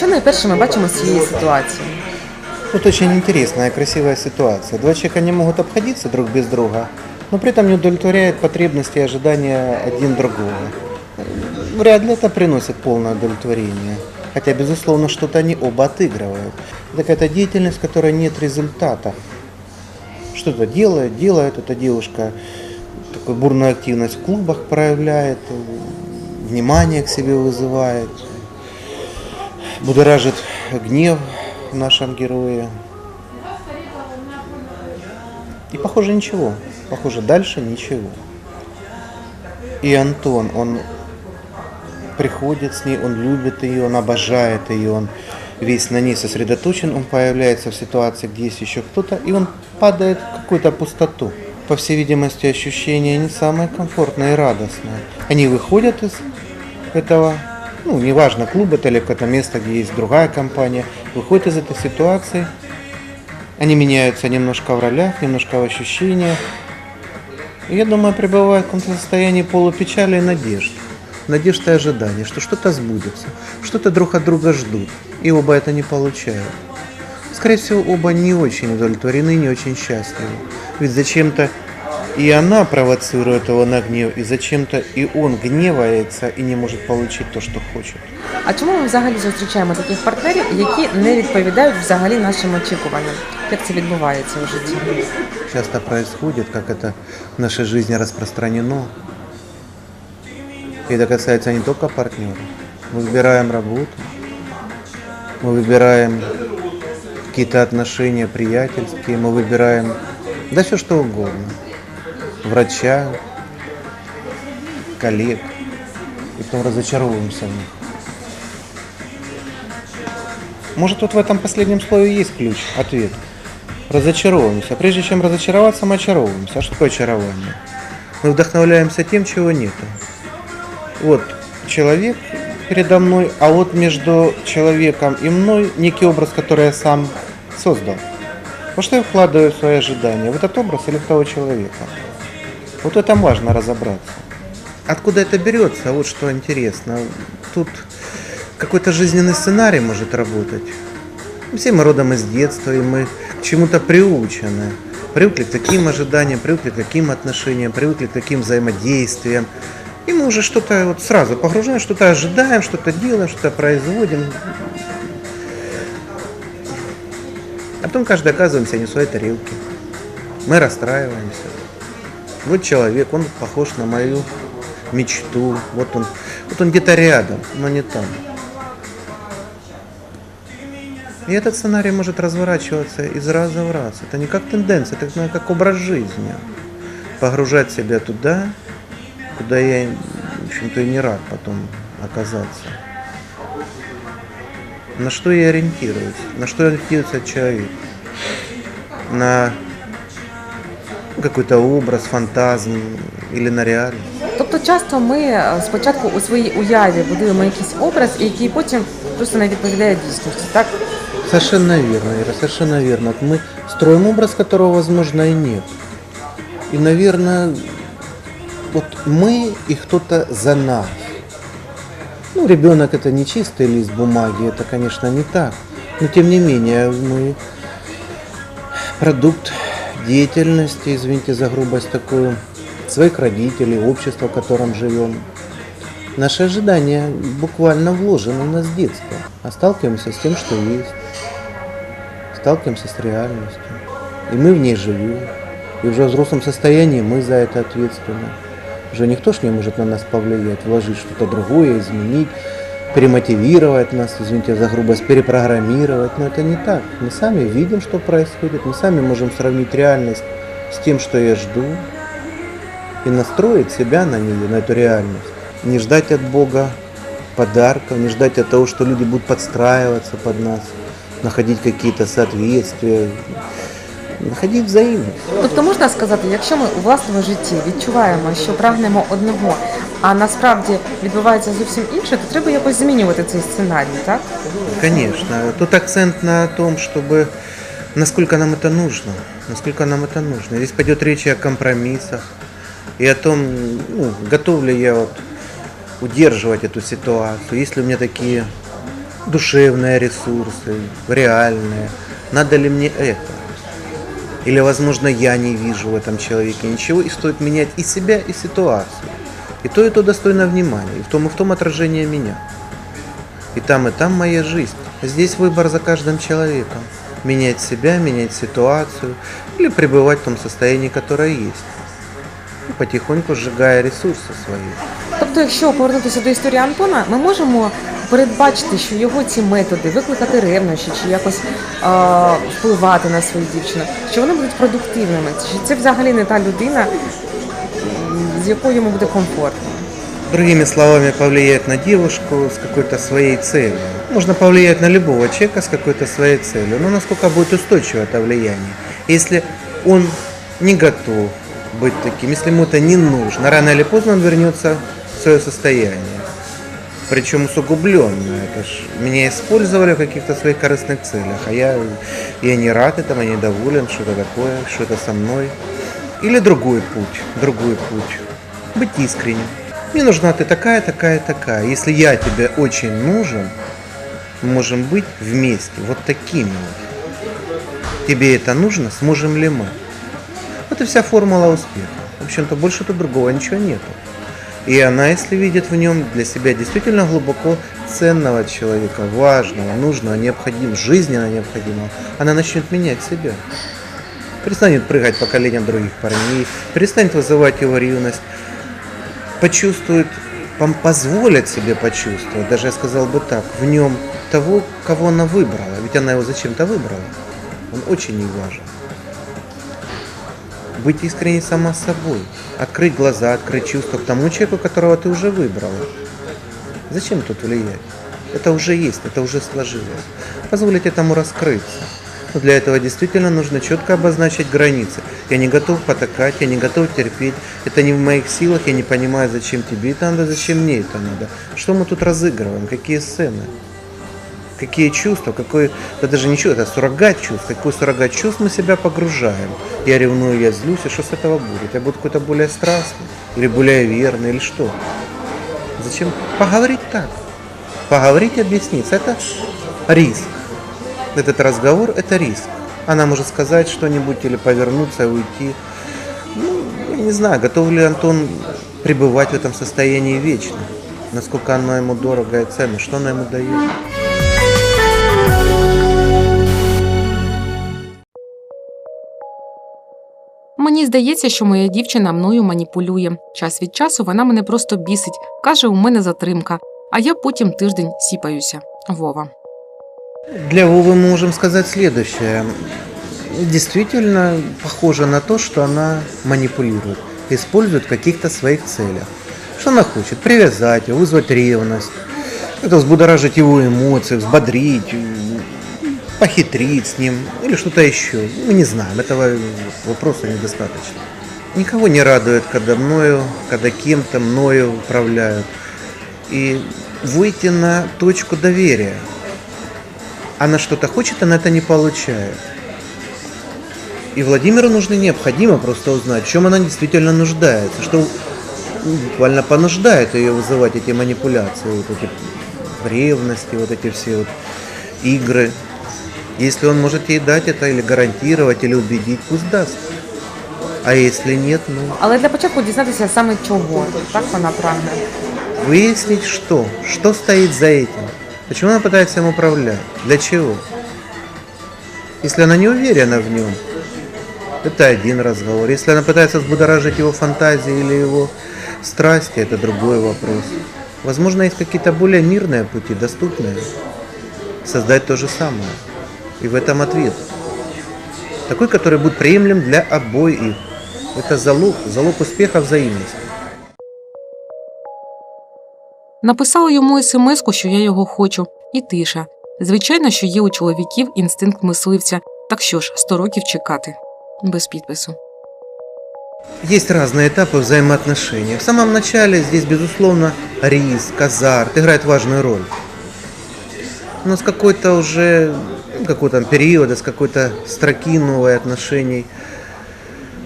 Що найперше ми бачимо з цієї ситуації? Тут очень интересная и красивая ситуация. Два человека не могут обходиться друг без друга, но при этом не удовлетворяют потребности и ожидания один другого. Вряд ли это приносит полное удовлетворение. Хотя, безусловно, что-то они оба отыгрывают. Это какая-то деятельность, в которой нет результата. Что-то делает, делает эта девушка, такую бурную активность в клубах проявляет, э, внимание к себе вызывает, будоражит гнев в нашем герое. И похоже ничего, похоже дальше ничего. И Антон, он приходит с ней, он любит ее, он обожает ее, он весь на ней сосредоточен, он появляется в ситуации, где есть еще кто-то, и он падает в какую-то пустоту. По всей видимости, ощущения не самые комфортные и радостные. Они выходят из этого, ну, неважно, клуб это или какое-то место, где есть другая компания, выходят из этой ситуации, они меняются немножко в ролях, немножко в ощущениях. И я думаю, пребывают в каком-то состоянии полупечали и надежд. Надежд и ожиданий, что что-то сбудется, что-то друг от друга ждут. И оба это не получают. Скорее всего, оба не очень удовлетворены, не очень счастливы. Ведь зачем-то и она провоцирует его на гнев, и зачем-то и он гневается и не может получить то, что хочет. А чому ми взагалі зустрічаємо таких партнерів, які не відповідають взагалі нашим очікуванням? Як це відбувається у житті? часто происходит, как это в нашей жизни распространено. И это касается не только партнеров. Мы выбираем работу, мы выбираем какие-то отношения приятельские, мы выбираем да все что угодно. Врача, коллег. И потом разочаровываемся в них. Может, вот в этом последнем слове есть ключ, ответ. Разочаровываемся. Прежде чем разочароваться, мы очаровываемся. А что такое очарование? Мы вдохновляемся тем, чего нет. Вот человек передо мной, а вот между человеком и мной некий образ, который я сам создал. Во что я вкладываю свои ожидания? В этот образ или в того человека? Вот в этом важно разобраться. Откуда это берется? Вот что интересно. Тут какой-то жизненный сценарий может работать. Все мы родом из детства, и мы к чему-то приучены. Привыкли к таким ожиданиям, привыкли к таким отношениям, привыкли к таким взаимодействиям. И мы уже что-то вот сразу погружаем, что-то ожидаем, что-то делаем, что-то производим. А потом каждый оказываемся не в своей тарелке. Мы расстраиваемся. Вот человек, он похож на мою мечту. Вот он, вот он где-то рядом, но не там. И этот сценарий может разворачиваться из раза в раз. Это не как тенденция, это как образ жизни. Погружать себя туда, куда я, в общем-то, и не рад потом оказаться. На что я ориентируюсь? На что ориентируется человек? На какой-то образ, фантазм или на реальность? Тобто часто ми е, спочатку у своїй уяві будуємо якийсь образ, який потім просто не відповідає дійсності. Так Совершенно верно, Ира, совершенно верно. Вот Мы строим образ, которого, возможно, и нет. И, наверное, вот мы и кто-то за нас. Ну, ребенок это не чистый лист бумаги, это, конечно, не так. Но, тем не менее, мы продукт деятельности, извините за грубость такую, своих родителей, общества, в котором живем. Наши ожидания буквально вложены в нас с детства, а сталкиваемся с тем, что есть. Сталкиваемся с реальностью. И мы в ней живем. И уже в взрослом состоянии мы за это ответственны. Уже никто ж не может на нас повлиять, вложить что-то другое, изменить, перемотивировать нас, извините за грубость, перепрограммировать. Но это не так. Мы сами видим, что происходит, мы сами можем сравнить реальность с тем, что я жду, и настроить себя на нее, на эту реальность. Не ждать от Бога подарков, не ждать от того, что люди будут подстраиваться под нас, находить какие-то соответствия, находить взаимность. тобто можна сказати, якщо ми у власному житті відчуваємо, що прагнемо одного, а насправді відбувається зовсім інше, то треба якось змінювати цей сценарій, так? Конечно. Тут акцент на том, чтобы насколько нам это нужно, насколько нам это нужно. Здесь пойдет речь и о компромиссах, и о том, ну, готов ли я вот удерживать эту ситуацию, есть ли у меня такие душевные ресурсы, реальные. Надо ли мне это? Или, возможно, я не вижу в этом человеке ничего, и стоит менять и себя, и ситуацию. И то, и то достойно внимания, и в том, и в том отражение меня. И там, и там моя жизнь. Здесь выбор за каждым человеком. Менять себя, менять ситуацию или пребывать в том состоянии, которое есть. И потихоньку сжигая ресурсы свои. Тобто, якщо повернутися до історії Антона, ми можемо передбачити, що його ці методи викликати ревнощі чи якось е, впливати на свою дівчину, що вони будуть продуктивними, чи це взагалі не та людина, м, з якою йому буде комфортно. Другими словами, повлиять на девушку с какой-то своей целью. Можно повлиять на любого человека с какой-то своей целью, но насколько будет устойчиво это влияние. Если он не готов быть таким, если ему это не нужно, рано или поздно он вернется в свое состояние. Причем усугубленное. Это ж меня использовали в каких-то своих корыстных целях, а я, я не рад этому, я недоволен, что-то такое, что-то со мной. Или другой путь, другой путь. Быть искренним. Мне нужна ты такая, такая, такая. Если я тебе очень нужен, мы можем быть вместе, вот такими вот. Тебе это нужно, сможем ли мы? Вот и вся формула успеха. В общем-то, больше тут другого ничего нету. И она, если видит в нем для себя действительно глубоко ценного человека, важного, нужного, необходимого, жизненно необходимого, она начнет менять себя. Перестанет прыгать по коленям других парней, перестанет вызывать его ревность, почувствует, позволит себе почувствовать, даже я сказал бы так, в нем того, кого она выбрала. Ведь она его зачем-то выбрала. Он очень ей важен. Быть искренней сама собой. Открыть глаза, открыть чувства к тому человеку, которого ты уже выбрала. Зачем тут влиять? Это уже есть, это уже сложилось. Позволить этому раскрыться. Но для этого действительно нужно четко обозначить границы. Я не готов потакать, я не готов терпеть. Это не в моих силах, я не понимаю, зачем тебе это надо, зачем мне это надо. Что мы тут разыгрываем, какие сцены? Какие чувства, какой, да даже ничего, это суррогат чувств, какой суррогат чувств мы себя погружаем. Я ревную, я злюсь, и что с этого будет? Я буду какой-то более страстный, или более верный, или что? Зачем? Поговорить так. Поговорить, объясниться. Это риск. Этот разговор – это риск. Она может сказать что-нибудь или повернуться уйти. Ну, я не знаю, готов ли Антон пребывать в этом состоянии вечно. Насколько оно ему дорого и ценно, что оно ему дает. Мені здається, що моя дівчина мною маніпулює. Час від часу вона мене просто бісить, каже, у мене затримка, а я потім тиждень сіпаюся. Вова. Для Вовы мы можем сказать следующее. Действительно похоже на то, что она манипулирует, использует в каких-то своих целях. Что она хочет? Привязать его, вызвать ревность, это взбудоражить его эмоции, взбодрить, м, похитрить с ним или что-то еще. Мы не знаем, этого вопроса недостаточно. Никого не радует, когда мною, когда кем-то мною управляют. И выйти на точку доверия. Она что-то хочет, она это не получает. И Владимиру нужно необходимо просто узнать, в чем она действительно нуждается, что ну, буквально понуждает ее вызывать эти манипуляции, вот эти ревности, вот эти все вот игры. Если он может ей дать это или гарантировать, или убедить, пусть даст. А если нет, ну, Але для початку дізнатися саме чого. Так вона прагне. выяснить что, что стоит за этим, почему она пытается им управлять, для чего. Если она не уверена в нем, это один разговор. Если она пытается взбудоражить его фантазии или его страсти, это другой вопрос. Возможно, есть какие-то более мирные пути, доступные. Создать то же самое. И в этом ответ. Такой, который будет приемлем для обоих. Это залог, залог успеха взаимности. Написала йому смс-ку, що я його хочу, і тиша. Звичайно, що є у чоловіків інстинкт мисливця, так що ж, 100 років чекати. Без підпису. Есть разные этапы взаимоотношений. В самом начале здесь, безусловно, риск, азарт играет важную роль. Но с какой-то уже, какого там периода, с какой-то строки новой отношений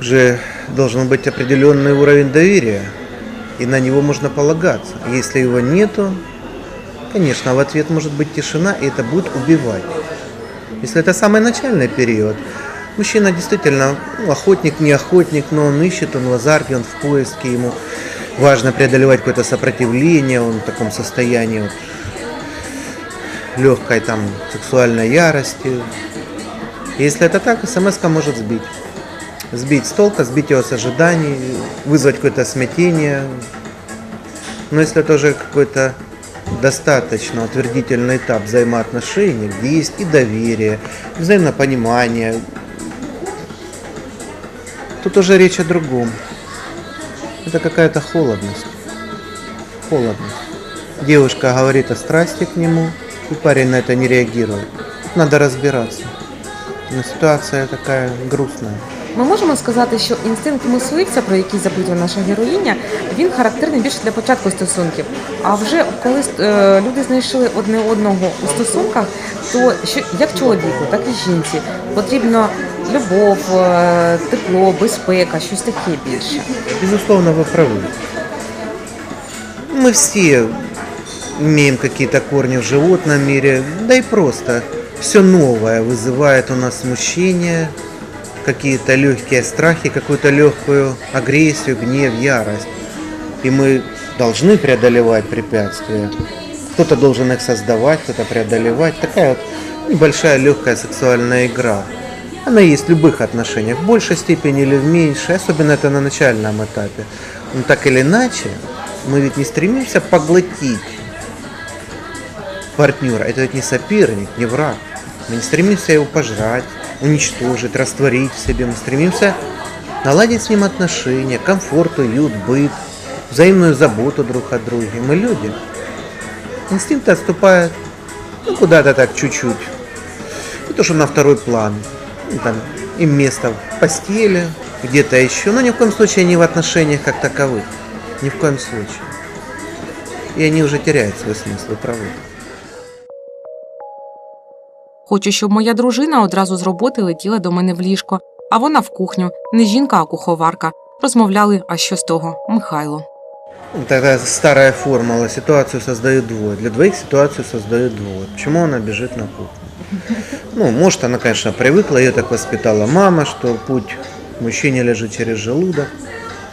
уже должен быть определенный уровень доверия, и на него можно полагаться. Если его нету, конечно, в ответ может быть тишина, и это будет убивать. Если это самый начальный период, мужчина действительно ну, охотник, не охотник, но он ищет, он в азарте, он в поиске, ему важно преодолевать какое-то сопротивление, он в таком состоянии вот, легкой там сексуальной ярости. Если это так, смс может сбить. Сбить с толка, сбить его с ожиданий, вызвать какое-то смятение. Но если это уже какой-то достаточно утвердительный этап взаимоотношений, где есть и доверие, и взаимопонимание, тут уже речь о другом. Это какая-то холодность. Холодность. Девушка говорит о страсти к нему, и парень на это не реагирует. Тут надо разбираться. Но ситуация такая грустная. Ми можемо сказати, що інстинкт мисливця, про який запитує наша героїня, він характерний більше для початку стосунків. А вже коли е, люди знайшли одне одного у стосунках, то що як чоловіку, так і жінці потрібно любов, е, тепло, безпека, щось таке більше. Безусловно, вы правы. Мы все имеем какие-то корни в животном мире, да и просто все новое вызывает у нас смущение, какие-то легкие страхи, какую-то легкую агрессию, гнев, ярость. И мы должны преодолевать препятствия. Кто-то должен их создавать, кто-то преодолевать. Такая вот небольшая легкая сексуальная игра. Она есть в любых отношениях, в большей степени или в меньшей, особенно это на начальном этапе. Но так или иначе, мы ведь не стремимся поглотить партнера. Это ведь не соперник, не враг. Мы не стремимся его пожрать, уничтожить, растворить в себе. Мы стремимся наладить с ним отношения, комфорт, уют, быт, взаимную заботу друг от друга. Мы люди. Инстинкты отступают ну, куда-то так чуть-чуть. Не то, что на второй план. Ну, там, им место в постели, где-то еще. Но ни в коем случае не в отношениях как таковых. Ни в коем случае. И они уже теряют свой смысл, вы правы. Хочу, щоб моя дружина одразу з роботи летіла до мене в ліжко, а вона в кухню, не жінка, а куховарка. Розмовляли, а що з того? Михайло. Ну, Такая старая формула. Ситуацию создают двое. Для двоих ситуацию создают двое. Почему она бежит на кухню? Ну, может, она, конечно, привыкла, ее так воспитала мама, что путь к мужчине лежит через желудок.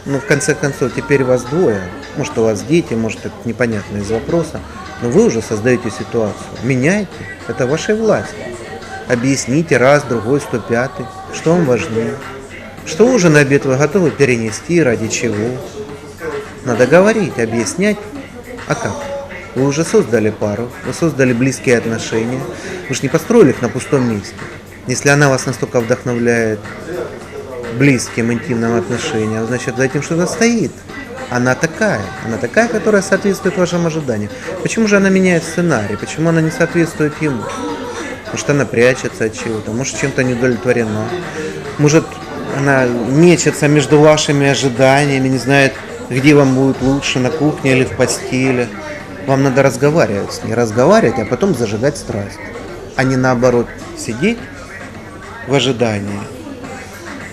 Но в конце концов, теперь вас двое. Может, у вас дети, может, это непонятно из вопроса. Но вы уже создаете ситуацию. Меняйте. Это вашей власти. Объясните раз, другой, сто пятый. Что вам важнее? Что ужин и обед вы готовы перенести, ради чего? Надо говорить, объяснять. А как? Вы уже создали пару, вы создали близкие отношения. Вы же не построили их на пустом месте. Если она вас настолько вдохновляет близким, интимным отношениям, значит, за этим что-то стоит. Она такая, она такая, которая соответствует вашим ожиданиям. Почему же она меняет сценарий? Почему она не соответствует ему? Может, она прячется от чего-то, может, чем-то не удовлетворена. Может, она мечется между вашими ожиданиями, не знает, где вам будет лучше, на кухне или в постели. Вам надо разговаривать с ней, разговаривать, а потом зажигать страсть. А не наоборот сидеть в ожидании,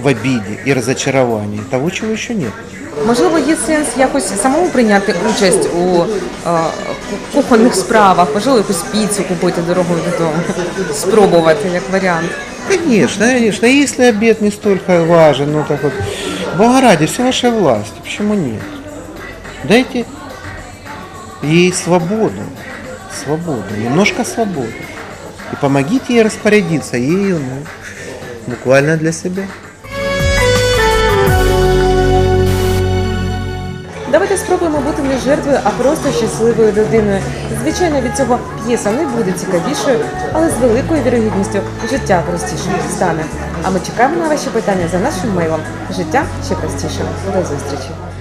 в обиде и разочаровании того, чего еще нет. Можливо, є сенс якось самому прийняти участь у е, кухонних справах, можливо, якусь піцу купити дорогою додому, спробувати як варіант. Конечно, конечно. Если обед не столько важен, ну так вот, Бога ради, все вашей власти, почему нет? Дайте ей свободу, свободу, немножко свободы. И помогите ей распорядиться ею, ну, буквально для себя. Давайте спробуємо бути не жертвою, а просто щасливою людиною. Звичайно, від цього п'єса не буде цікавішою, але з великою вірогідністю життя простішим стане. А ми чекаємо на ваші питання за нашим мейлом. Життя ще простіше. До зустрічі.